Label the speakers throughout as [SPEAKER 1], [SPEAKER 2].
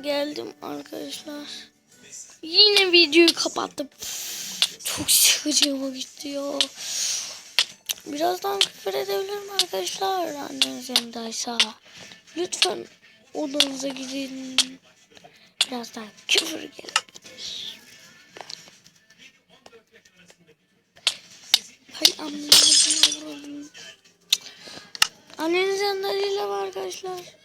[SPEAKER 1] geldim arkadaşlar. Yine videoyu kapattım. Çok sıkıcıma gitti ya. Birazdan küfür edebilirim arkadaşlar. Anneniz yanındaysa. Lütfen odanıza gidin. Birazdan küfür gelebilir. Hay annenizi vurdum. Anneniz yanında değil arkadaşlar.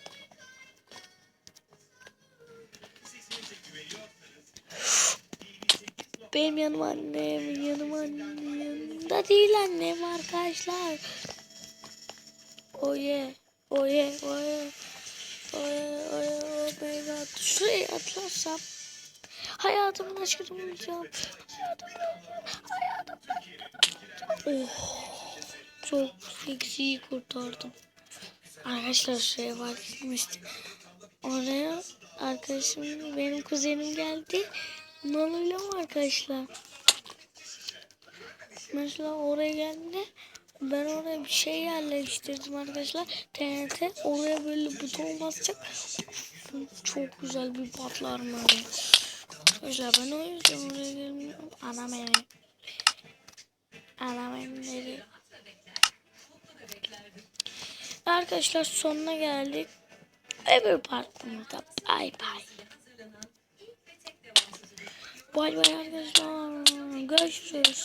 [SPEAKER 1] Benim yanım annem, yanım annem yanında değil annem arkadaşlar. Oye, oye, oye, oye, oye, my god. Şuraya atlarsam hayatımın aşkını bulacağım. Hayatımın, hayatımın Oh, çok seksi kurtardım. Arkadaşlar şuraya bakmıştım. Oraya arkadaşım benim kuzenim geldi. Nalıyla mı arkadaşlar? Mesela oraya geldi. Ben oraya bir şey yerleştirdim arkadaşlar. TNT oraya böyle buton basacak. Çok güzel bir patlar mı? Arkadaşlar ben o yüzden oraya gelmiyorum. Anam evi. Anam evleri. Arkadaşlar sonuna geldik. Öbür parkımızda bay bay. Bay bay arkadaşlar. Görüşürüz.